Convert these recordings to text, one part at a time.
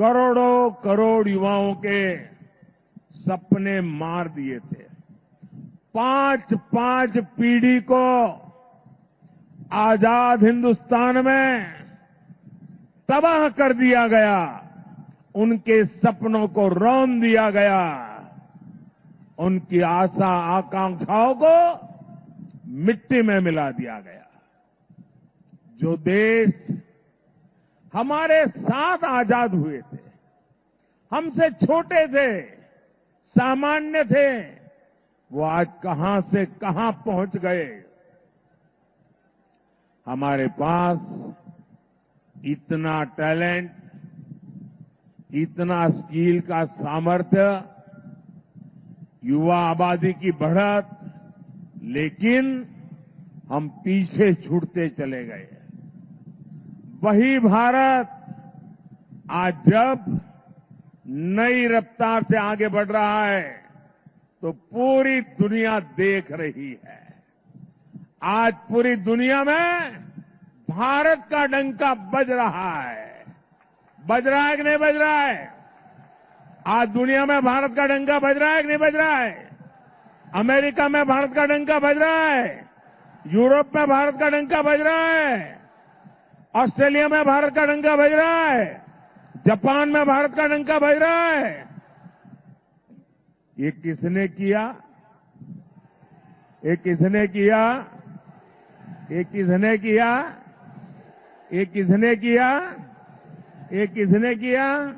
करोड़ों करोड़ युवाओं के सपने मार दिए थे। पाँच पाँच पीढ़ी को आज़ाद हिंदुस्तान में तबाह कर दिया गया। उनके सपनों को रौन दिया गया। उनकी आशा, आकांक्षाओं को मिट्टी में मिला दिया गया। जो देश हमारे साथ आज़ाद हुए थे। हमसे छोटे थे, सामान्य थे। वो आज कहाँ से कहाँ पहुँच गए? हमारे पास इतना टैलेंट, इतना स्किल का सामर्थ्य, युवा आबादी की बढ़त, लेकिन हम पीछे छूटते चले गए। वही भारत आज जब नई रफ्तार से आगे बढ़ रहा है तो पूरी दुनिया देख रही है। आज पूरी दुनिया में भारत का डंका बज रहा है। बज रहा है कि नहीं बज रहा है? आज दुनिया में भारत का डंका बज रहा है कि नहीं बज रहा है? अमेरिका में भारत का डंका बज रहा है। यूरोप में भारत का डंका बज रहा है। ऑस्ट्रेलिया में भारत का डंका बज रहा है। जापान में भारत का डंका बज रहा है। ये किसने किया? ये किसने किया? ये किसने किया? ये किसने किया? ये किसने किया?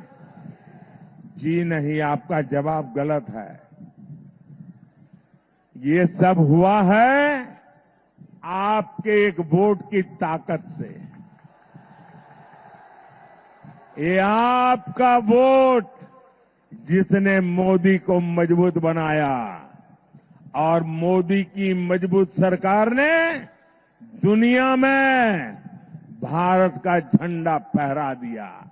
जी नहीं, आपका जवाब गलत है। ये सब हुआ है आपके एक वोट की ताकत से। ये आपका वोट जिसने मोदी को मज़बूत बनाया और मोदी की मज़बूत सरकार ने दुनिया में भारत का झंडा फहरा दिया।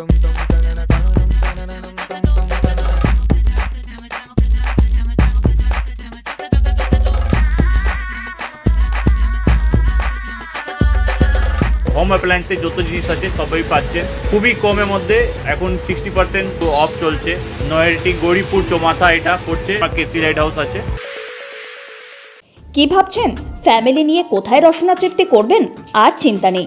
Home অ্যাপ্লায়েন্সের যত জিনিস আছে, সবই পাচ্ছেন খুবই কমের মধ্যে এখন সিক্সটি পার্সেন্ট অফ চলছে। নয়ারটি গৌরীপুর চৌমাথা এটা পড়ছে কেসি লাইট হাউস আছে। কি ভাবছেন? ফ্যামিলি নিয়ে কোথায় রসনা তৃপ্তি করবেন? আর চিন্তা নেই।